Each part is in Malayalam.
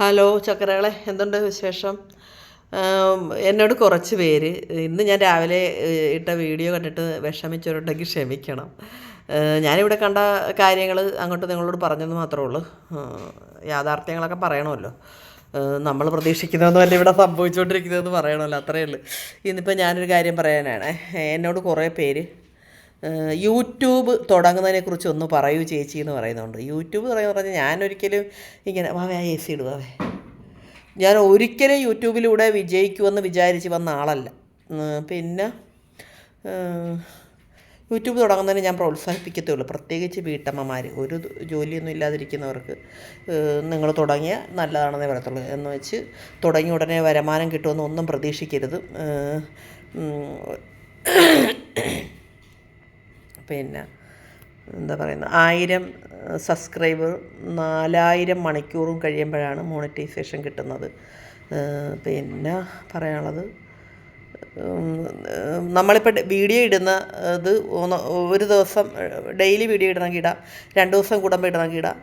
ഹലോ ചക്കരകളെ എന്തുണ്ട് വിശേഷം? എന്നോട് കുറച്ച് പേര് ഇന്ന് ഞാൻ രാവിലെ ഇട്ട വീഡിയോ കണ്ടിട്ട് വിഷമിച്ചവരുണ്ടെങ്കിൽ ക്ഷമിക്കണം. ഞാനിവിടെ കണ്ട കാര്യങ്ങൾ അങ്ങോട്ട് നിങ്ങളോട് പറഞ്ഞെന്ന് മാത്രമേ ഉള്ളൂ. യാഥാർത്ഥ്യങ്ങളൊക്കെ പറയണമല്ലോ. നമ്മൾ പ്രതീക്ഷിക്കുന്നതൊന്നും അല്ല ഇവിടെ സംഭവിച്ചുകൊണ്ടിരിക്കുന്നതെന്ന് പറയണമല്ലോ അത്രയേ ഉള്ളൂ. ഇന്നിപ്പോൾ ഞാനൊരു കാര്യം പറയാനാണ്. എന്നോട് കുറേ പേര് യൂട്യൂബ് തുടങ്ങുന്നതിനെക്കുറിച്ച് ഒന്ന് പറയൂ ചേച്ചി എന്ന് പറയുന്നുണ്ട്. യൂട്യൂബ് പറയുന്ന പറഞ്ഞാൽ ഞാനൊരിക്കലും ഇങ്ങനെ വാവേ എ സി ഇടുവാവേ ഞാൻ ഒരിക്കലും യൂട്യൂബിലൂടെ വിജയിക്കുമെന്ന് വിചാരിച്ച് വന്ന ആളല്ല. പിന്നെ യൂട്യൂബ് തുടങ്ങുന്നതിന് ഞാൻ പ്രോത്സാഹിപ്പിക്കത്തേ ഉള്ളൂ പ്രത്യേകിച്ച് വീട്ടമ്മമാർ ഒരു ജോലിയൊന്നും ഇല്ലാതിരിക്കുന്നവർക്ക് നിങ്ങൾ തുടങ്ങിയ നല്ലതാണെന്നേ പറയത്തുള്ളൂ. എന്ന് വെച്ച് തുടങ്ങിയ ഉടനെ വരുമാനം കിട്ടുമെന്ന് ഒന്നും പ്രതീക്ഷിക്കരുത്. പിന്നെ എന്താ പറയുന്നത് ആയിരം സബ്സ്ക്രൈബർ നാലായിരം മണിക്കൂറും കഴിയുമ്പോഴാണ് മോണിറ്റൈസേഷൻ കിട്ടുന്നത്. പിന്നെ പറയാനുള്ളത് നമ്മളിപ്പോൾ വീഡിയോ ഇടുന്ന ഇത് ഒരു ദിവസം ഡെയിലി വീഡിയോ ഇടണമെങ്കിൽ ഇടാം രണ്ട് ദിവസം കൂടുമ്പോൾ ഇടണമെങ്കിൽ ഇടാം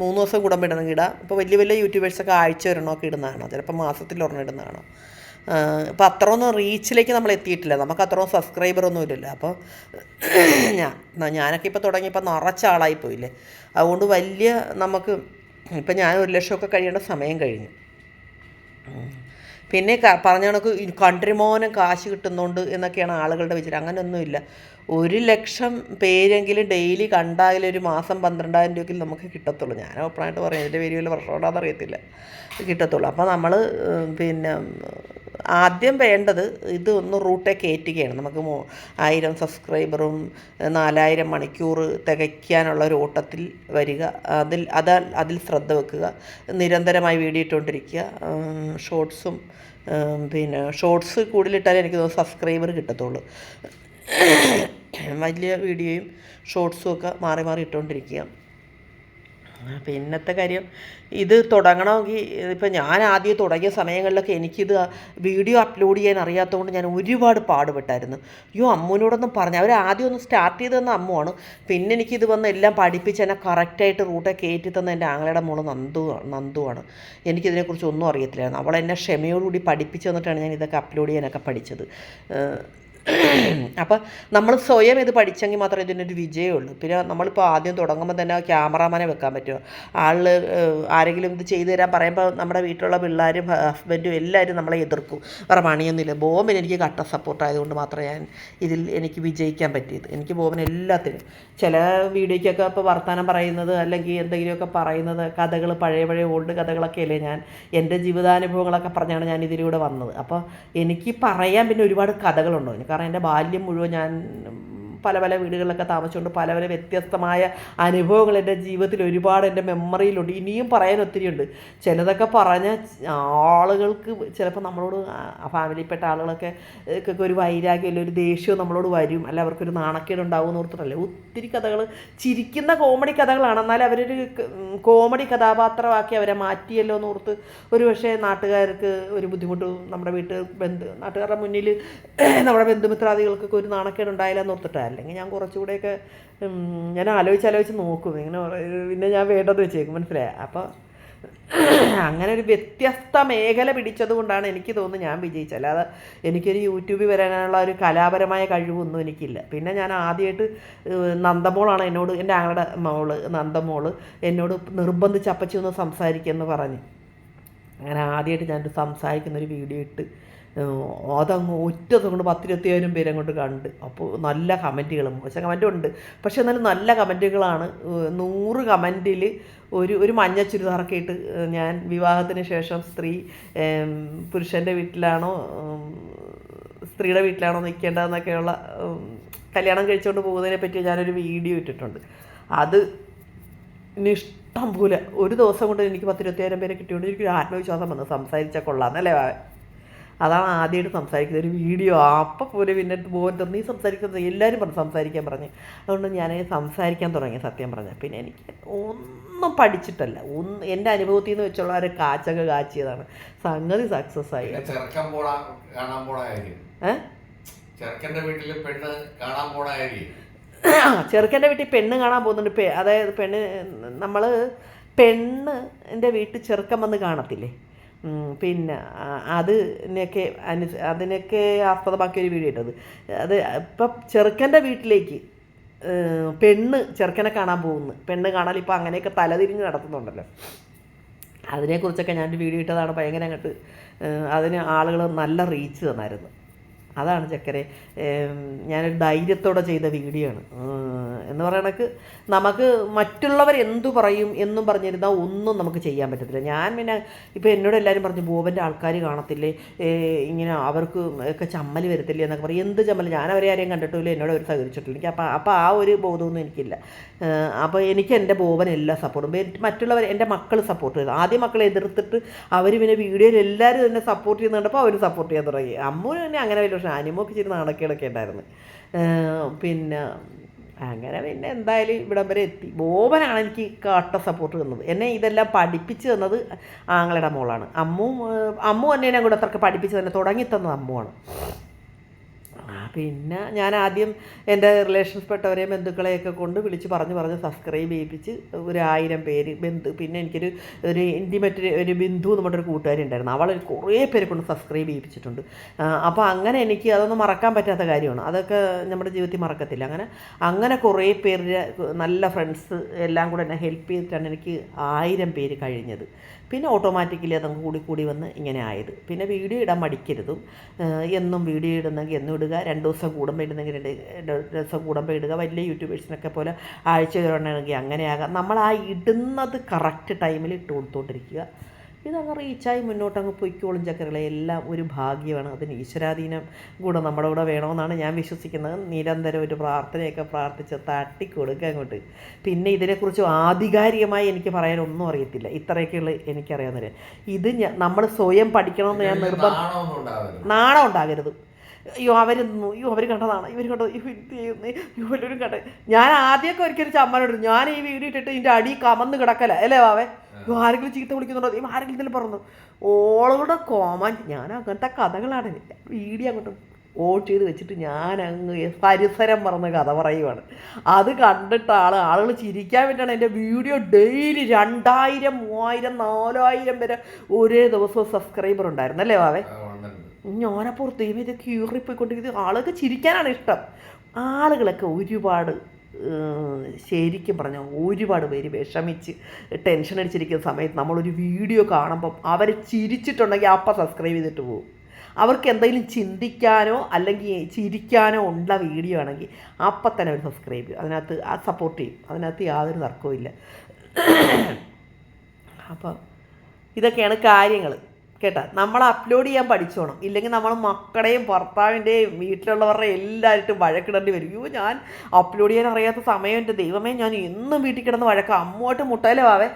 മൂന്ന് ദിവസം കൂടുമ്പോൾ ഇടണമെങ്കിൽ ഇടാം. ഇപ്പോൾ വലിയ വലിയ യൂട്യൂബേഴ്സൊക്കെ ആഴ്ച ഒരെണ്ണമൊക്കെ ഇടുന്നതാണോ? ചിലപ്പോൾ മാസത്തിൽ ഒരെണ്ണം ഇടുന്നതാണ്? ഇപ്പോൾ അത്രയൊന്നും റീച്ചിലേക്ക് നമ്മൾ എത്തിയിട്ടില്ല. നമുക്ക് അത്രയും സബ്സ്ക്രൈബറൊന്നും ഇല്ലല്ലോ. അപ്പോൾ ഞാൻ ഞാനൊക്കെ ഇപ്പോൾ തുടങ്ങിയപ്പോൾ നിറച്ച ആളായി പോയില്ലേ. അതുകൊണ്ട് വലിയ നമുക്ക് ഇപ്പം ഞാൻ ഒരു ലക്ഷമൊക്കെ കഴിയേണ്ട സമയം കഴിഞ്ഞു. പിന്നെ പറഞ്ഞ കണക്ക് കൺട്രിമോനം കാശ് കിട്ടുന്നുണ്ട് എന്നൊക്കെയാണ് ആളുകളുടെ വിചാരം. അങ്ങനെയൊന്നുമില്ല ഒരു ലക്ഷം പേരെങ്കിലും ഡെയിലി കണ്ടായാലും ഒരു മാസം പന്ത്രണ്ടായിരം രൂപയ്ക്ക് നമുക്ക് കിട്ടത്തുള്ളൂ. ഞാൻ ഓപ്പണായിട്ട് പറയാം. എന്റെ പേര് വലിയ വർഷോടാന്ന് അറിയത്തില്ല. കിട്ടത്തുള്ളൂ. അപ്പോൾ നമ്മൾ പിന്നെ ആദ്യം വേണ്ടത് ഇത് ഒന്ന് റൂട്ടെ കയറ്റുകയാണ് നമുക്ക് ആയിരം സബ്സ്ക്രൈബറും നാലായിരം മണിക്കൂർ തികയ്ക്കാനുള്ള ഒരു ഓട്ടത്തിൽ വരിക. അതിൽ അത് അതിൽ ശ്രദ്ധ വെക്കുക. നിരന്തരമായി വീഡിയോ ഇട്ടുകൊണ്ടിരിക്കുക. ഷോർട്സും പിന്നെ ഷോർട്സ് കൂടുതലിട്ടാലേ എനിക്ക് സബ്സ്ക്രൈബർ കിട്ടത്തുള്ളൂ. വലിയ വീഡിയോയും ഷോർട്സും ഒക്കെ മാറി മാറി ഇട്ടുകൊണ്ടിരിക്കുക. പിന്നത്തെ കാര്യം ഇത് തുടങ്ങണമെങ്കിൽ ഇപ്പം ഞാൻ ആദ്യം തുടങ്ങിയ സമയങ്ങളിലൊക്കെ എനിക്കിത് വീഡിയോ അപ്ലോഡ് ചെയ്യാൻ അറിയാത്തതുകൊണ്ട് ഞാൻ ഒരുപാട് പാടുപെട്ടായിരുന്നു. അയ്യോ അമ്മുവിനോടൊന്നും പറഞ്ഞു അവർ ആദ്യം ഒന്ന് സ്റ്റാർട്ട് ചെയ്ത് തന്ന അമ്മുവാണ്. പിന്നെ എനിക്കിത് വന്ന് എല്ലാം പഠിപ്പിച്ച് എന്നെ കറക്റ്റായിട്ട് റൂട്ടൊക്കെ കയറ്റി തന്ന എന്റെ ആങ്ങളുടെ മോൾ നന്ദു നന്ദുവാണ്. എനിക്കിതിനെക്കുറിച്ച് ഒന്നും അറിയത്തില്ലായിരുന്നു. അവൾ എന്നെ ക്ഷമയോടുകൂടി പഠിപ്പിച്ചു തന്നിട്ടാണ് ഞാൻ ഇതൊക്കെ അപ്ലോഡ് ചെയ്യാനൊക്കെ പഠിച്ചത്. ഏഹ് അപ്പം നമ്മൾ സ്വയം ഇത് പഠിച്ചെങ്കിൽ മാത്രമേ ഇതിനൊരു വിജയമുള്ളൂ. പിന്നെ നമ്മളിപ്പോൾ ആദ്യം തുടങ്ങുമ്പോൾ തന്നെ ക്യാമറാമാനെ വെക്കാൻ പറ്റുമോ? ആൾ ആരെങ്കിലും ഇത് ചെയ്തു തരാൻ പറയുമ്പോൾ നമ്മുടെ വീട്ടിലുള്ള പിള്ളേരും ഹസ്ബൻഡും എല്ലാവരും നമ്മളെ എതിർക്കും. വേറെ പണിയൊന്നുമില്ല. ബോബൻ എനിക്ക് കട്ട സപ്പോർട്ടായതുകൊണ്ട് മാത്രമേ ഞാൻ ഇതിൽ എനിക്ക് വിജയിക്കാൻ പറ്റിയത്. എനിക്ക് ബോബൻ എല്ലാത്തിനും. ചില വീഡിയോയ്ക്കൊക്കെ ഇപ്പോൾ വർത്തമാനം പറയുന്നത് അല്ലെങ്കിൽ എന്തെങ്കിലുമൊക്കെ പറയുന്നത് കഥകൾ പഴയ പഴയ ഓൾഡ് കഥകളൊക്കെ അല്ലേ ഞാൻ. എന്റെ ജീവിതാനുഭവങ്ങളൊക്കെ പറഞ്ഞാണ് ഞാൻ ഇതിലൂടെ വന്നത്. അപ്പോൾ എനിക്ക് പറയാൻ പിന്നെ ഒരുപാട് കഥകളുണ്ടോ? കാരണം എന്റെ ബാല്യം മുഴുവൻ ഞാൻ പല പല വീടുകളിലൊക്കെ താമസിച്ചുകൊണ്ട് പല പല വ്യത്യസ്തമായ അനുഭവങ്ങൾ എന്റെ ജീവിതത്തിൽ ഒരുപാട് എന്റെ മെമ്മറിയിലുണ്ട്. ഇനിയും പറയാൻ ഒത്തിരി ഉണ്ട് ചിലതൊക്കെ പറഞ്ഞ ആളുകൾക്ക് ചിലപ്പോൾ നമ്മളോട് ഫാമിലിയിൽപ്പെട്ട ആളുകളൊക്കെ ഒരു വൈരാഗ്യം ഒരു ദേഷ്യവും നമ്മളോട് വരും. അല്ല അവർക്കൊരു നാണക്കേട് ഉണ്ടാവും എന്ന് ഓർത്തിട്ടല്ലേ? ഒത്തിരി കഥകൾ ചിരിക്കുന്ന കോമഡി കഥകളാണ്. എന്നാൽ അവരൊരു കോമഡി കഥാപാത്രമാക്കി അവരെ മാറ്റിയല്ലോ എന്ന് ഓർത്ത് ഒരു പക്ഷേ നാട്ടുകാർക്ക് ഒരു ബുദ്ധിമുട്ട് നമ്മുടെ വീട്ടിൽ ബന്ധു നാട്ടുകാരുടെ മുന്നിൽ നമ്മുടെ ബന്ധുമിത്രാദികൾക്കൊക്കെ ഒരു നാണക്കേട് ഉണ്ടായില്ല എന്ന് ഓർത്തിട്ടാണ് അല്ലെങ്കിൽ ഞാൻ കുറച്ചുകൂടെയൊക്കെ ഞാൻ ആലോചിച്ച് ആലോചിച്ച് നോക്കും. ഇങ്ങനെ പിന്നെ ഞാൻ വേണ്ടത് വെച്ചേക്കും. മനസ്സിലായ? അപ്പോൾ അങ്ങനെ ഒരു വ്യത്യസ്ത മേഖല പിടിച്ചത് കൊണ്ടാണ് എനിക്ക് തോന്നുന്നത് ഞാൻ വിജയിച്ചത്. അല്ലാതെ എനിക്കൊരു യൂട്യൂബിൽ വരാനുള്ള ഒരു കലാപരമായ കഴിവൊന്നും എനിക്കില്ല. പിന്നെ ഞാൻ ആദ്യമായിട്ട് നന്ദമോളാണ് എന്നോട് എന്റെ ആങ്ങളുടെ മോൾ നന്ദമോൾ എന്നോട് നിർബന്ധിച്ച് അപ്പച്ചി ഒന്ന് സംസാരിക്കുമെന്ന് പറഞ്ഞു. അങ്ങനെ ആദ്യമായിട്ട് ഞാൻ സംസാരിക്കുന്നൊരു വീഡിയോ ഇട്ട് അതങ്ങ് ഒറ്റ കൊണ്ട് പത്തിരുപത്തിയായിരം പേര് അങ്ങോട്ട് കണ്ട്. അപ്പോൾ നല്ല കമന്റുകൾ മോശം കമന്റും ഉണ്ട് പക്ഷേ എന്നാലും നല്ല കമന്റുകളാണ്. നൂറ് കമന്റിൽ ഒരു ഒരു മഞ്ഞ ചുരിദാറൊക്കെ ഇട്ട് ഞാൻ വിവാഹത്തിന് ശേഷം സ്ത്രീ പുരുഷന്റെ വീട്ടിലാണോ സ്ത്രീയുടെ വീട്ടിലാണോ നിൽക്കേണ്ടതെന്നൊക്കെയുള്ള കല്യാണം കഴിച്ചുകൊണ്ട് പോകുന്നതിനെ പറ്റി ഞാനൊരു വീഡിയോ ഇട്ടിട്ടുണ്ട്. അത് ഇഷ്ടം പോലെ ഒരു ദിവസം കൊണ്ട് എനിക്ക് പത്തിരുപത്തിയായിരം പേരെ കിട്ടിയോണ്ട് എനിക്കൊരു ആത്മവിശ്വാസം വന്നു. സംസാരിച്ചാൽ കൊള്ളാന്നല്ലേ വാ അതാണ് ആദ്യമായിട്ട് സംസാരിക്കുന്നത്. ഒരു വീഡിയോ. അപ്പം പോലെ പിന്നെ പോകരുത് നീ സംസാരിക്കുന്നത് എല്ലാവരും പറഞ്ഞു സംസാരിക്കാൻ പറഞ്ഞു. അതുകൊണ്ട് ഞാൻ സംസാരിക്കാൻ തുടങ്ങി സത്യം പറഞ്ഞാൽ പിന്നെ എനിക്ക് ഒന്നും പഠിച്ചിട്ടല്ല. ഒന്ന് എന്റെ അനുഭവത്തിൽ നിന്ന് വെച്ചുള്ള ഒരു കാച്ചൊക്കെ കാച്ചിയതാണ്. സംഗതി സക്സസ് ആയി. ചെറുക്കൻ ഏഹ് ചെറുക്കന്റെ പെണ്ണ് കാണാൻ പോണ ചെറുക്കന്റെ വീട്ടിൽ പെണ്ണ് കാണാൻ പോകുന്നുണ്ട്. പെ അതായത് പെണ്ണ് നമ്മൾ പെണ്ണ് എന്റെ വീട്ടിൽ ചെറുക്കം വന്ന് കാണത്തില്ലേ? പിന്നെ അതിനൊക്കെ അനു അതിനൊക്കെ ആസ്പദമാക്കിയ ഒരു വീഡിയോ ഇട്ടത് അത് ഇപ്പം ചെറുക്കന്റെ വീട്ടിലേക്ക് പെണ്ണ് ചെറുക്കനെ കാണാൻ പോകുന്നു. പെണ്ണ് കാണാൻ ഇപ്പം അങ്ങനെയൊക്കെ തലതിരിഞ്ഞ് നടത്തുന്നുണ്ടല്ലോ. അതിനെക്കുറിച്ചൊക്കെ ഞാനൊരു വീഡിയോ ഇട്ടതാണ്. ഭയങ്കര അങ്ങോട്ട് അതിന് ആളുകൾ നല്ല റീച്ച് തന്നായിരുന്നു. അതാണ് ചക്കരെ. ഞാനൊരു ധൈര്യത്തോടെ ചെയ്ത വീഡിയോ ആണ് എന്ന് പറയണക്ക് നമുക്ക് മറ്റുള്ളവർ എന്തു പറയും എന്നും പറഞ്ഞിരുന്നാൽ ഒന്നും നമുക്ക് ചെയ്യാൻ പറ്റത്തില്ല. ഞാൻ പിന്നെ ഇപ്പോൾ എന്നോട് എല്ലാവരും പറഞ്ഞു ബോബന്റെ ആൾക്കാർ കാണത്തില്ലേ? ഇങ്ങനെ അവർക്ക് ഒക്കെ ചമ്മൽ വരത്തില്ലേ എന്നൊക്കെ പറയും. എന്ത് ചമ്മൽ ഞാൻ അവരെ ആരെയും കണ്ടിട്ടില്ല എന്നോട് അവർ സഹകരിച്ചിട്ടില്ല. എനിക്ക് അപ്പോൾ അപ്പോൾ ആ ഒരു ബോധമൊന്നും എനിക്കില്ല. അപ്പോൾ എനിക്ക് എന്റെ ബോബൻ എല്ലാ സപ്പോർട്ടും. മറ്റുള്ളവർ എന്റെ മക്കൾ സപ്പോർട്ട് ചെയ്തു. ആദ്യം മക്കളെ എതിർത്തിട്ട് അവർ പിന്നെ വീഡിയോയിൽ എല്ലാവരും തന്നെ സപ്പോർട്ട് ചെയ്യുന്നുണ്ടപ്പോൾ അവർ സപ്പോർട്ട് ചെയ്യാൻ തുടങ്ങി. അമ്മു തന്നെ അങ്ങനെ വലിയ പക്ഷേ അനിമൊക്കെ ഇച്ചിരി നാണക്കേടൊക്കെ ഉണ്ടായിരുന്നു. പിന്നെ അങ്ങനെ പിന്നെ എന്തായാലും ഇവിടം വരെ എത്തി. ബോബനാണ് എനിക്ക് കട്ട സപ്പോർട്ട് തന്നത്. എന്നെ ഇതെല്ലാം പഠിപ്പിച്ചു തന്നത് ആങ്ങളുടെ മോളാണ്. അമ്മും അമ്മു എന്നെ കൂടെ അത്രയ്ക്ക് പഠിപ്പിച്ച് തന്നെ തുടങ്ങി തന്നത് അമ്മുവാണ്. പിന്നെ ഞാൻ ആദ്യം എന്റെ റിലേഷൻസ്പ്പെട്ടവരെയും ബന്ധുക്കളെയൊക്കെ കൊണ്ട് വിളിച്ച് പറഞ്ഞ് പറഞ്ഞ് സബ്സ്ക്രൈബ് ചെയ്യിപ്പിച്ച് ഒരു ആയിരം പേര് ബന്ധു പിന്നെ എനിക്കൊരു ഒരു ഇന്റിമേറ്റ് ഒരു ബിന്ദു എന്ന് പറഞ്ഞൊരു കൂട്ടുകാരി ഉണ്ടായിരുന്നു. അവൾ കുറേ പേരെ കൊണ്ട് സബ്സ്ക്രൈബ് ചെയ്യിപ്പിച്ചിട്ടുണ്ട്. അപ്പോൾ അങ്ങനെ എനിക്ക് അതൊന്നും മറക്കാൻ പറ്റാത്ത കാര്യമാണ്. അതൊക്കെ നമ്മുടെ ജീവിതത്തിൽ മറക്കത്തില്ല. അങ്ങനെ അങ്ങനെ കുറേ പേര് നല്ല ഫ്രണ്ട്സ് എല്ലാം കൂടെ എന്നെ ഹെൽപ്പ് ചെയ്തിട്ടാണ് എനിക്ക് ആയിരം പേര് കഴിഞ്ഞത്. പിന്നെ ഓട്ടോമാറ്റിക്കലി അതങ്ങ് കൂടി കൂടി വന്ന് ഇങ്ങനെ ആയത്. പിന്നെ വീഡിയോ ഇടാൻ മടിക്കരുതും. എന്നും വീഡിയോ ഇടുന്നെങ്കിൽ എന്നും ഇടുക രണ്ട് ദിവസം കൂടുമ്പോൾ ഇടുന്നെങ്കിൽ രണ്ട് ദിവസം കൂടുമ്പോൾ ഇടുക. വലിയ യൂട്യൂബേഴ്സിനൊക്കെ പോലെ ആഴ്ച ഒരെണ്ണമെങ്കിൽ അങ്ങനെയാകാം. നമ്മൾ ആ ഇടുന്നത് കറക്റ്റ് ടൈമിൽ ഇട്ട് കൊടുത്തുകൊണ്ടിരിക്കുക ഇതങ്ങ് റീച്ചായി മുന്നോട്ടങ്ങ് പൊയ്ക്കോളും ചക്കരകളെ. എല്ലാം ഒരു ഭാഗ്യമാണ്. അതിന് ഈശ്വരാധീനം കൂടെ നമ്മുടെ കൂടെ വേണമെന്നാണ് ഞാൻ വിശ്വസിക്കുന്നത്. നിരന്തരം ഒരു പ്രാർത്ഥനയൊക്കെ പ്രാർത്ഥിച്ച് തട്ടിക്കൊടുക്കുക അങ്ങോട്ട്. പിന്നെ ഇതിനെക്കുറിച്ച് ആധികാരികമായി എനിക്ക് പറയാനൊന്നും അറിയത്തില്ല. ഇത്രയൊക്കെയുള്ള എനിക്കറിയാവുന്നവരെ. ഇത് നമ്മൾ സ്വയം പഠിക്കണമെന്ന് ഞാൻ നിർബന്ധം നാണം ഉണ്ടാകരുത്. അയ്യോ അവർ അയ്യോ അവർ കണ്ടതാണ്. ഇവർ കണ്ടത്. ഇവർ ഇത് ചെയ്യുന്നേ? അയ്യോ എല്ലാവരും കണ്ടത് ഞാൻ ആദ്യമൊക്കെ ഒരിക്കലും ചമ്മനോട് ഞാൻ ഈ വീട് ഇട്ടിട്ട് ഇതിന്റെ അടി കമന്ന് കിടക്കല. അല്ലേ വാവേ അയ്യോ ആരെങ്കിലും ചീത്ത വിളിക്കുന്നുണ്ടോ? ഈ ആരെങ്കിലും ഇതിൽ പറഞ്ഞു? ഓളോടെ കോമൻ. ഞാൻ അങ്ങനത്തെ കഥകളാണ്. വീഡിയോ അങ്ങോട്ട് ഓട്ട് ചെയ്ത് വെച്ചിട്ട് ഞാൻ അങ്ങ് പരിസരം പറഞ്ഞ കഥ പറയുവാണ്. അത് കണ്ടിട്ട് ആൾ ആളുകൾ ചിരിക്കാൻ വേണ്ടിയാണ് എന്റെ വീഡിയോ ഡെയിലി രണ്ടായിരം മൂവായിരം നാലായിരം വരെ ഒരേ ദിവസവും സബ്സ്ക്രൈബർ ഉണ്ടായിരുന്നു അല്ലേ വാവേ ഞാനപ്പോൾ ദൈവം ഇത് കീറിപ്പോയിക്കൊണ്ടിരിക്കുന്നത് ആളുകൾക്ക് ചിരിക്കാനാണ് ഇഷ്ടം. ആളുകളൊക്കെ ഒരുപാട് ശരിക്കും പറഞ്ഞാൽ ഒരുപാട് പേര് വിഷമിച്ച് ടെൻഷൻ അടിച്ചിരിക്കുന്ന സമയത്ത് നമ്മളൊരു വീഡിയോ കാണുമ്പം അവരെ ചിരിച്ചിട്ടുണ്ടെങ്കിൽ അപ്പം സബ്സ്ക്രൈബ് ചെയ്തിട്ട് പോകും അവർക്ക് എന്തെങ്കിലും ചിന്തിക്കാനോ അല്ലെങ്കിൽ ചിരിക്കാനോ ഉള്ള വീഡിയോ ആണെങ്കിൽ അപ്പം തന്നെ അവർ സബ്സ്ക്രൈബ് ചെയ്യും. അതിനകത്ത് ആ സപ്പോർട്ട് ചെയ്യും. അതിനകത്ത് യാതൊരു തർക്കവും ഇല്ല. അപ്പം ഇതൊക്കെയാണ് കാര്യങ്ങൾ കേട്ടാ നമ്മൾ അപ്ലോഡ് ചെയ്യാൻ പഠിച്ചോണം. ഇല്ലെങ്കിൽ നമ്മൾ മക്കളുടെയും ഭർത്താവിന്റെയും വീട്ടിലുള്ളവരുടെ എല്ലാവരും വഴക്കിടേണ്ടി വരും. അയ്യോ ഞാൻ അപ്ലോഡ് ചെയ്യാൻ അറിയാത്ത സമയം എന്റെ ദൈവമേ ഞാൻ എന്നും വീട്ടിൽ കിടന്ന് വഴക്കാം. അമ്മോട്ട് മുട്ടയിലെ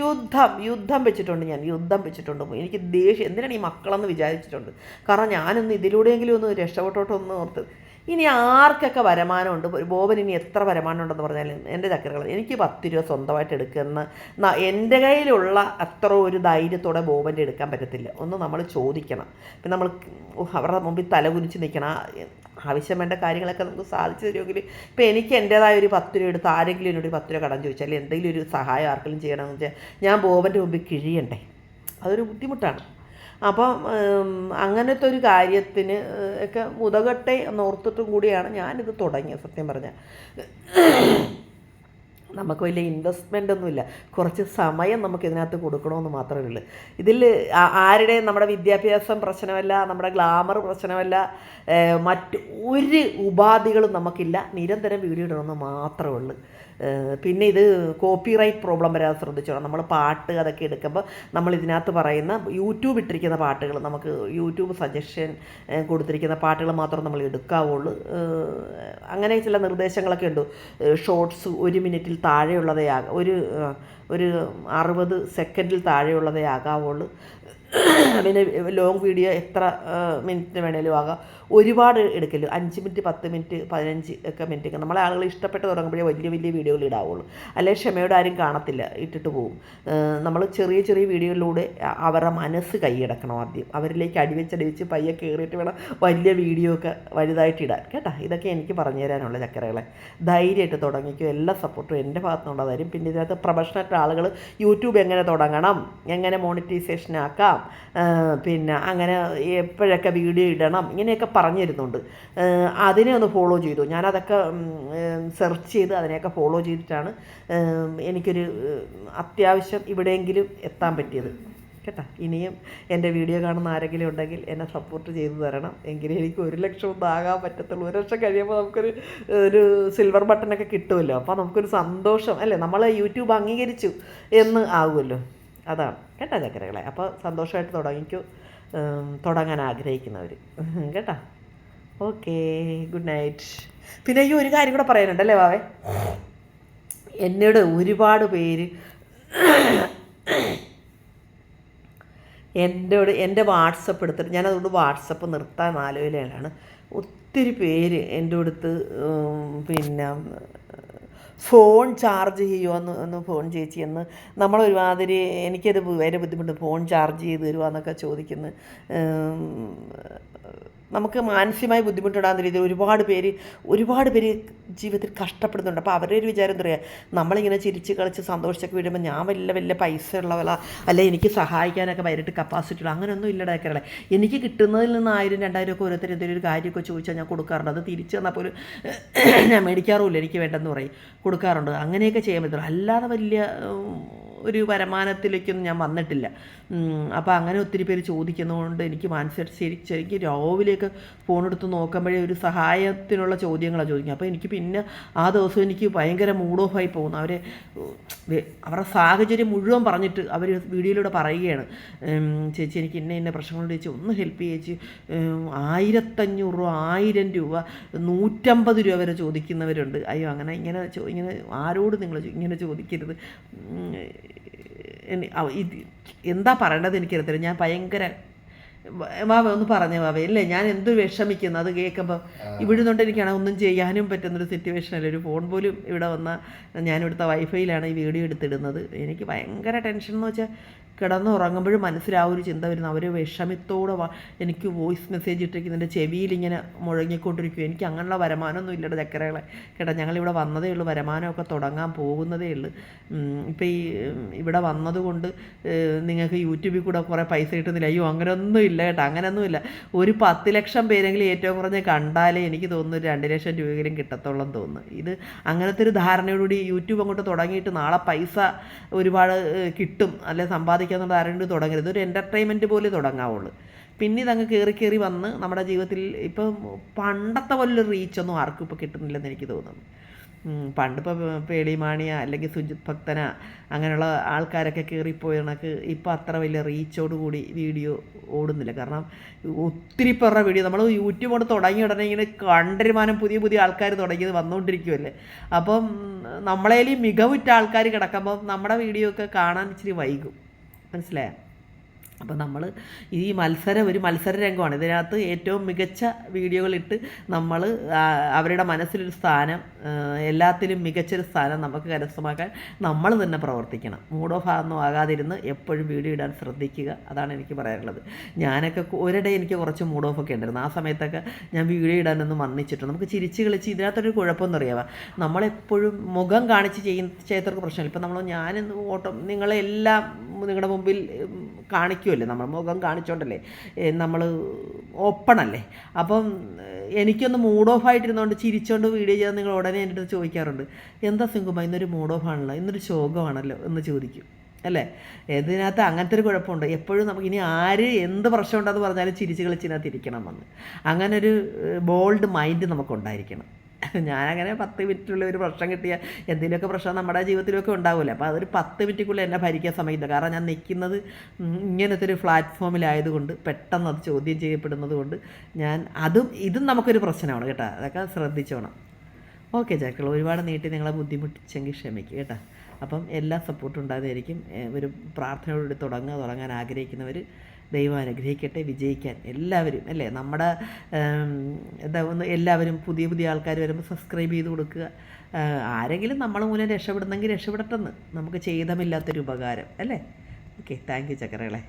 യുദ്ധം യുദ്ധം വെച്ചിട്ടുണ്ട് ഞാൻ യുദ്ധം വെച്ചിട്ടുണ്ട്. എനിക്ക് ദേഷ്യം എന്തിനാണ് ഈ മക്കളെന്ന് വിചാരിച്ചിട്ടുണ്ട്. കാരണം ഞാനൊന്ന് ഇതിലൂടെയെങ്കിലും ഒന്ന് രക്ഷപ്പെട്ടോട്ടൊന്ന് ഓർത്ത്. ഇനി ആർക്കൊക്കെ വരുമാനമുണ്ട്? ബോബൻ ഇനി എത്ര വരുമാനമുണ്ടെന്ന് പറഞ്ഞാൽ എന്റെ ചക്കരകൾ എനിക്ക് പത്ത് രൂപ സ്വന്തമായിട്ട് എടുക്കുന്ന എന്റെ കയ്യിലുള്ള അത്ര ഒരു ധൈര്യത്തോടെ ബോബന്റെ എടുക്കാൻ പറ്റത്തില്ല. ഒന്ന് നമ്മൾ ചോദിക്കണം. പിന്നെ നമ്മൾ അവരുടെ മുമ്പിൽ തലകുനിച്ച് നിൽക്കണം ആവശ്യം വേണ്ട കാര്യങ്ങളൊക്കെ നമുക്ക് സാധിച്ചു തരുമെങ്കിൽ ഇപ്പം എനിക്ക് എന്റേതായ ഒരു പത്ത് രൂപ എടുത്ത് ആരെങ്കിലും എന്നോട് പത്ത് രൂപ കടം ചോദിച്ചാൽ എന്തെങ്കിലും ഒരു സഹായം ആർക്കെങ്കിലും ചെയ്യണമെന്ന് വെച്ചാൽ ഞാൻ ബോബന്റെ മുമ്പിൽ കിഴിയണ്ടേ? അതൊരു ബുദ്ധിമുട്ടാണ്. അപ്പം അങ്ങനത്തെ ഒരു കാര്യത്തിന് ഒക്കെ ഉതകട്ടെ എന്നോർത്തിട്ടും കൂടിയാണ് ഞാനിത് തുടങ്ങിയത് സത്യം പറഞ്ഞാൽ. നമുക്ക് വലിയ ഇൻവെസ്റ്റ്മെന്റ് ഒന്നുമില്ല. കുറച്ച് സമയം നമുക്ക് ഇതിനകത്ത് കൊടുക്കണമെന്ന് മാത്രമേ ഉള്ളൂ. ഇതിൽ ആരുടെയും നമ്മുടെ വിദ്യാഭ്യാസം പ്രശ്നമല്ല നമ്മുടെ ഗ്ലാമർ പ്രശ്നമല്ല മറ്റ് ഒരു ഉപാധികളും നമുക്കില്ല. നിരന്തരം വീഡിയോ ഇടണമെന്ന് മാത്രമേ ഉള്ളൂ. പിന്നെ ഇത് കോപ്പിറൈറ്റ് പ്രോബ്ലം വരാതെ ശ്രദ്ധിച്ചോണം നമ്മൾ പാട്ട് അതൊക്കെ എടുക്കുമ്പോൾ നമ്മൾ ഇതിനകത്ത് പറയുന്ന യൂട്യൂബ് ഇട്ടിരിക്കുന്ന പാട്ടുകൾ നമുക്ക് യൂട്യൂബ് സജഷൻ കൊടുത്തിരിക്കുന്ന പാട്ടുകൾ മാത്രം നമ്മൾ എടുക്കാവുള്ളൂ. അങ്ങനെ ചില നിർദ്ദേശങ്ങളൊക്കെ ഉണ്ട്. ഷോർട്സ് ഒരു മിനിറ്റിൽ താഴെയുള്ളതേ ഒരു ഒരു അറുപത് സെക്കൻഡിൽ താഴെയുള്ളതേ ആകാവുള്ളൂ പിന്നെ ലോങ് വീഡിയോ എത്ര മിനിറ്റിന് വേണേലും ആകാം. ഒരുപാട് എടുക്കൽ. അഞ്ച് മിനിറ്റ് പത്ത് മിനിറ്റ് പതിനഞ്ച് ഒക്കെ മിനിറ്റ് ഒക്കെ നമ്മളെ ആളുകൾ ഇഷ്ടപ്പെട്ട് തുടങ്ങുമ്പോഴേ വലിയ വലിയ വീഡിയോകൾ ഇടാവുള്ളൂ. അല്ലെ ക്ഷമയോടെ ആരും കാണത്തില്ല ഇട്ടിട്ട് പോകും നമ്മൾ ചെറിയ ചെറിയ വീഡിയോയിലൂടെ അവരുടെ മനസ്സ് കൈയടക്കണം ആദ്യം. അവരിലേക്ക് അടിവെച്ചടിവെച്ച് പയ്യെ കയറിയിട്ട് വേണം വലിയ വീഡിയോ ഒക്കെ വലുതായിട്ട് ഇടാൻ. കേട്ടോ? ഇതൊക്കെ എനിക്ക് പറഞ്ഞു തരാനുള്ള ചക്കരകളെ. ധൈര്യമായിട്ട് തുടങ്ങിക്കും. എല്ലാ സപ്പോർട്ടും എന്റെ ഭാഗത്തുനിന്നുള്ളതായിരിക്കും പിന്നെ ഇതിനകത്ത് പ്രൊഫഷണൽ ആളുകൾ യൂട്യൂബ് എങ്ങനെ തുടങ്ങണം? എങ്ങനെ മോണിറ്റൈസേഷൻ ആക്കാം? പിന്നെ അങ്ങനെ എപ്പോഴൊക്കെ വീഡിയോ ഇടണം? ഇങ്ങനെയൊക്കെ പറഞ്ഞു തരുന്നുണ്ട് അതിനെ ഒന്ന് ഫോളോ ചെയ്തു. ഞാനതൊക്കെ സെർച്ച് ചെയ്ത് അതിനെയൊക്കെ ഫോളോ ചെയ്തിട്ടാണ് എനിക്കൊരു അത്യാവശ്യം ഇവിടെയെങ്കിലും എത്താൻ പറ്റിയത്. കേട്ടോ? ഇനിയും എന്റെ വീഡിയോ കാണുന്ന ആരെങ്കിലും ഉണ്ടെങ്കിൽ എന്നെ സപ്പോർട്ട് ചെയ്തു തരണം. എങ്കിലും എനിക്ക് ഒരു ലക്ഷം ഒന്നും ആകാൻ പറ്റത്തുള്ളൂ. ഒരു ലക്ഷം കഴിയുമ്പോൾ നമുക്കൊരു ഒരു സിൽവർ ബട്ടനൊക്കെ കിട്ടുമല്ലോ. അപ്പോൾ നമുക്കൊരു സന്തോഷം അല്ലേ? നമ്മൾ യൂട്യൂബ് അംഗീകരിച്ചു എന്ന് ആകുമല്ലോ അതാണ്. കേട്ടോ ചക്കരകളെ? അപ്പോൾ സന്തോഷമായിട്ട് തുടങ്ങിക്കൂ. തുടങ്ങാൻ ആഗ്രഹിക്കുന്നവർ കേട്ടോ? ഓക്കേ ഗുഡ് നൈറ്റ് പിന്നെ ഈ ഒരു കാര്യം കൂടെ പറയാനുണ്ടല്ലേ വാവേ? എന്നോട് ഒരുപാട് പേര് എന്നോട് എന്റെ വാട്സപ്പ് എടുത്തിട്ട് ഞാനതുകൊണ്ട് വാട്സപ്പ് നിർത്താൻ ആലോചനയിലാണ് ഒത്തിരി പേര് എന്റെ അടുത്ത് പിന്നെ ഫോൺ ചാർജ് ചെയ്യുമോ എന്ന് ഒന്ന് ഫോൺ ചേച്ചി എന്ന് നമ്മൾ ഒരുമാതിരി എനിക്കത് വേറെ ബുദ്ധിമുട്ട് ഫോൺ ചാർജ് ചെയ്ത് തരുമോ എന്നൊക്കെ ചോദിക്കുന്നു നമുക്ക് മാനസികമായി ബുദ്ധിമുട്ടുണ്ടാകുന്ന രീതിയിൽ ഒരുപാട് പേര് ഒരുപാട് പേര് ജീവിതത്തിൽ കഷ്ടപ്പെടുന്നുണ്ട്. അപ്പോൾ അവരുടെ ഒരു വിചാരം എന്താ പറയുക? നമ്മളിങ്ങനെ ചിരിച്ച് കളിച്ച് സന്തോഷിച്ചൊക്കെ വിടുമ്പോൾ ഞാൻ വലിയ വലിയ പൈസ ഉള്ളവള അല്ലെ എനിക്ക് സഹായിക്കാനൊക്കെ വൈകിട്ട് കപ്പാസിറ്റി ഉള്ള അങ്ങനെയൊന്നും ഇല്ലടാ എനിക്ക് കിട്ടുന്നതിൽ നിന്ന് ആയിരം രണ്ടായിരം ഒക്കെ ഓരോരുത്തർ എന്തെങ്കിലും ഒരു കാര്യമൊക്കെ ചോദിച്ചാൽ ഞാൻ കൊടുക്കാറുണ്ട്. അത് തിരിച്ചു തന്നാൽ പോലും ഞാൻ മേടിക്കാറുമില്ല. എനിക്ക് വേണ്ടെന്ന് പറയും. കൊടുക്കാറുണ്ട്. അങ്ങനെയൊക്കെ ചെയ്യാൻ പറ്റുള്ളൂ അല്ലാതെ വലിയ ഒരു വരുമാനത്തിലേക്കൊന്നും ഞാൻ വന്നിട്ടില്ല. അപ്പോൾ അങ്ങനെ ഒത്തിരി പേര് ചോദിക്കുന്നതുകൊണ്ട് എനിക്ക് ശരിക്കും രാവിലെയൊക്കെ ഫോൺ എടുത്ത് നോക്കുമ്പോഴേ ഒരു സഹായത്തിനുള്ള ചോദ്യങ്ങളാണ് ചോദിക്കുക അപ്പോൾ എനിക്ക് പിന്നെ ആ ദിവസം എനിക്ക് ഭയങ്കര മൂഡ് ഓഫായി പോകുന്നു. അവരെ അവരുടെ സാഹചര്യം മുഴുവൻ പറഞ്ഞിട്ട് അവർ വീഡിയോയിലൂടെ പറയുകയാണ്. ചേച്ചി എനിക്ക് ഇന്ന ഇന്ന പ്രശ്നങ്ങളുണ്ട് ചേച്ചി ഒന്ന് ഹെൽപ്പ് ഉം, ആയിരത്തഞ്ഞൂറ് രൂപ ആയിരം രൂപ നൂറ്റമ്പത് രൂപ വരെ ചോദിക്കുന്നവരുണ്ട്. അയ്യോ അങ്ങനെ ഇങ്ങനെ ഇങ്ങനെ ആരോട് നിങ്ങൾ ഇങ്ങനെ ചോദിക്കരുത്? എന്താ പറയേണ്ടത് എനിക്കറിയത്തില്ല. ഞാൻ ഭയങ്കര വാവ ഒന്ന് പറഞ്ഞ വാവ. ഇല്ലേ ഞാൻ എന്ത് വിഷമിക്കുന്നു? അത് കേൾക്കുമ്പോൾ ഇവിടെ നിന്നുകൊണ്ട് എനിക്കാണ് ഒന്നും ചെയ്യാനും പറ്റുന്നൊരു സിറ്റുവേഷൻ അല്ല? ഒരു ഫോൺ പോലും ഇവിടെ വന്ന ഞാൻ ഞാനിവിടുത്തെ വൈഫൈയിലാണ് ഈ വീഡിയോ എടുത്തിടുന്നത്. എനിക്ക് ഭയങ്കര ടെൻഷൻ എന്ന് വെച്ചാൽ കിടന്നുറങ്ങുമ്പോഴും മനസ്സിൽ ആ ഒരു ചിന്ത വരുന്നു. അവർ വിഷമത്തോടെ എനിക്ക് വോയിസ് മെസ്സേജ് ഇട്ടിരിക്കുന്ന എന്റെ ചെവിയിൽ ഇങ്ങനെ മുഴങ്ങിക്കൊണ്ടിരിക്കും എനിക്ക് അങ്ങനെയുള്ള വരുമാനമൊന്നും ഇല്ലട ചക്കരകളെ. കേട്ടോ ഞങ്ങളിവിടെ വന്നതേ ഉള്ളൂ. വരുമാനമൊക്കെ തുടങ്ങാൻ പോകുന്നതേ ഉള്ളൂ. ഇപ്പോൾ ഈ ഇവിടെ വന്നതുകൊണ്ട് നിങ്ങൾക്ക് യൂട്യൂബിൽ കൂടെ കുറേ പൈസ കിട്ടുന്നില്ല. അയ്യോ അങ്ങനെയൊന്നും ഇല്ല കേട്ടോ അങ്ങനെയൊന്നും ഇല്ല. ഒരു പത്ത് ലക്ഷം പേരെങ്കിലും ഏറ്റവും കുറഞ്ഞ് കണ്ടാലേ എനിക്ക് തോന്നുന്നു രണ്ട് ലക്ഷം രൂപയെങ്കിലും കിട്ടത്തോളം തോന്നുന്നു. ഇത് അങ്ങനത്തെ ഒരു ധാരണയോടുകൂടി യൂട്യൂബ് അങ്ങോട്ട് തുടങ്ങിയിട്ട് നാളെ പൈസ ഒരുപാട് കിട്ടും. അല്ലെ സമ്പാദിക്കാന്നുള്ള ധാരണയോട് തുടങ്ങരുത്. ഒരു എന്റർടൈൻമെന്റ് പോലെ തുടങ്ങാവുള്ളൂ. പിന്നെ ഇതങ്ങ് കയറി കയറി വന്ന് നമ്മുടെ ജീവിതത്തിൽ ഇപ്പം പണ്ടത്തെ പോലൊരു റീച്ചൊന്നും ആർക്കും ഇപ്പോൾ കിട്ടുന്നില്ലെന്ന് എനിക്ക് തോന്നുന്നു. പണ്ടിപ്പോൾ പേളിമാണിയ അല്ലെങ്കിൽ സുജിത് ഭക്തന അങ്ങനെയുള്ള ആൾക്കാരൊക്കെ കയറിപ്പോയണക്ക് ഇപ്പോൾ അത്ര വലിയ റീച്ചോട് കൂടി വീഡിയോ ഓടുന്നില്ല. കാരണം ഒത്തിരി പേരുടെ വീഡിയോ നമ്മൾ യൂട്യൂബ് കൊണ്ട് തുടങ്ങി ഉടനെ ഇങ്ങനെ കണ്ടരുമാനം പുതിയ പുതിയ ആൾക്കാർ തുടങ്ങിയത് വന്നുകൊണ്ടിരിക്കുമല്ലേ അപ്പം നമ്മളേലും മികവുറ്റ ആൾക്കാർ കിടക്കുമ്പോൾ നമ്മുടെ വീഡിയോ ഒക്കെ കാണാൻ ഇച്ചിരി വൈകും. മനസ്സിലായോ? അപ്പോൾ നമ്മൾ ഈ മത്സരം ഒരു മത്സര രംഗമാണ്. ഇതിനകത്ത് ഏറ്റവും മികച്ച വീഡിയോകളിട്ട് നമ്മൾ അവരുടെ മനസ്സിലൊരു സ്ഥാനം എല്ലാത്തിലും മികച്ചൊരു സ്ഥാനം നമുക്ക് കരസ്ഥമാക്കാൻ നമ്മൾ തന്നെ പ്രവർത്തിക്കണം. മൂഡ് ഓഫ് ആകുന്നു ആകാതിരുന്ന് എപ്പോഴും വീഡിയോ ഇടാൻ ശ്രദ്ധിക്കുക. അതാണ് എനിക്ക് പറയാനുള്ളത്. ഞാനൊക്കെ ഒരിടെ എനിക്ക് കുറച്ച് മൂഡ് ഓഫ് ഒക്കെ ഉണ്ടായിരുന്നു. ആ സമയത്തൊക്കെ ഞാൻ വീഡിയോ ഇടാനൊന്നും വന്നിച്ചിട്ടുണ്ട് നമുക്ക് ചിരിച്ച് കളിച്ച് ഇതിനകത്തൊരു കുഴപ്പമെന്ന് അറിയാമോ നമ്മളെപ്പോഴും മുഖം കാണിച്ച് ചെയ്യുന്ന ചെയ്തവർക്ക് പ്രശ്നമില്ല. ഇപ്പം നമ്മൾ ഞാൻ ഓട്ടം നിങ്ങളെല്ലാം നിങ്ങളുടെ മുമ്പിൽ ഉം, കാണിക്കുമല്ലേ. നമ്മൾ മുഖം കാണിച്ചോണ്ടല്ലേ. നമ്മൾ ഓപ്പൺ അല്ലേ അപ്പം എനിക്കൊന്ന് മൂഡ് ഓഫ് ആയിട്ടിരുന്നുകൊണ്ട് ചിരിച്ചുകൊണ്ട് വീഡിയോ ചെയ്യാൻ നിങ്ങൾ ഉടനെ എന്റെ അടുത്ത് ചോദിക്കാറുണ്ട്. എന്താ സിംഗുമ ഇന്നൊരു മൂഡ് ഓഫ് ആണല്ലോ. ഇന്നൊരു ശോകമാണല്ലോ. എന്ന് ചോദിക്കും. അല്ലേ? ഇതിനകത്ത് അങ്ങനത്തെ ഒരു കുഴപ്പമുണ്ട്. എപ്പോഴും നമുക്ക് ഇനി ആര് എന്ത് പ്രശ്നമുണ്ടെന്ന് പറഞ്ഞാലും ചിരിച്ച് കളിച്ചിനകത്ത് ഇരിക്കണം വന്ന് അങ്ങനെ ഒരു ബോൾഡ് മൈൻഡ് നമുക്കുണ്ടായിരിക്കണം ഞാനങ്ങനെ പത്ത് മിനിറ്റിനുള്ളിൽ ഒരു പ്രശ്നം കിട്ടിയ എന്തെങ്കിലുമൊക്കെ പ്രശ്നം നമ്മുടെ ജീവിതത്തിലൊക്കെ ഉണ്ടാവില്ല അപ്പോൾ അതൊരു പത്ത് മിനിറ്റിക്കുള്ളിൽ എന്നെ ഭരിക്കാൻ സമയത്ത് കാരണം ഞാൻ നിൽക്കുന്നത് ഇങ്ങനത്തെ ഒരു പ്ലാറ്റ്ഫോമിലായതുകൊണ്ട് പെട്ടെന്ന് അത് ചോദ്യം ചെയ്യപ്പെടുന്നത് കൊണ്ട് ഞാൻ അതും ഇതും നമുക്കൊരു പ്രശ്നമാണ് കേട്ടോ. അതൊക്കെ ശ്രദ്ധിച്ചോണം. ഓക്കെ ജാക്കൾ. ഒരുപാട് നീട്ടി നിങ്ങളെ ബുദ്ധിമുട്ടിച്ചെങ്കിൽ ക്ഷമിക്കുക കേട്ടോ. അപ്പം എല്ലാ സപ്പോർട്ടും ഉണ്ടാകുന്നതായിരിക്കും. ഒരു പ്രാർത്ഥനയോടുകൂടി തുടങ്ങുക തുടങ്ങാൻ ആഗ്രഹിക്കുന്നവർ ദൈവം അനുഗ്രഹിക്കട്ടെ വിജയിക്കാൻ എല്ലാവരും അല്ലേ? നമ്മുടെ എന്താ ഒന്ന് എല്ലാവരും പുതിയ പുതിയ ആൾക്കാർ വരുമ്പോൾ സബ്സ്ക്രൈബ് ചെയ്ത് കൊടുക്കുക. ആരെങ്കിലും നമ്മൾ മൂലം രക്ഷപ്പെടുന്നെങ്കിൽ രക്ഷപ്പെടട്ടെന്ന്. നമുക്ക് ചെയ്തമില്ലാത്തൊരു ഉപകാരം അല്ലേ? Okay thank you ചക്കരകളെ.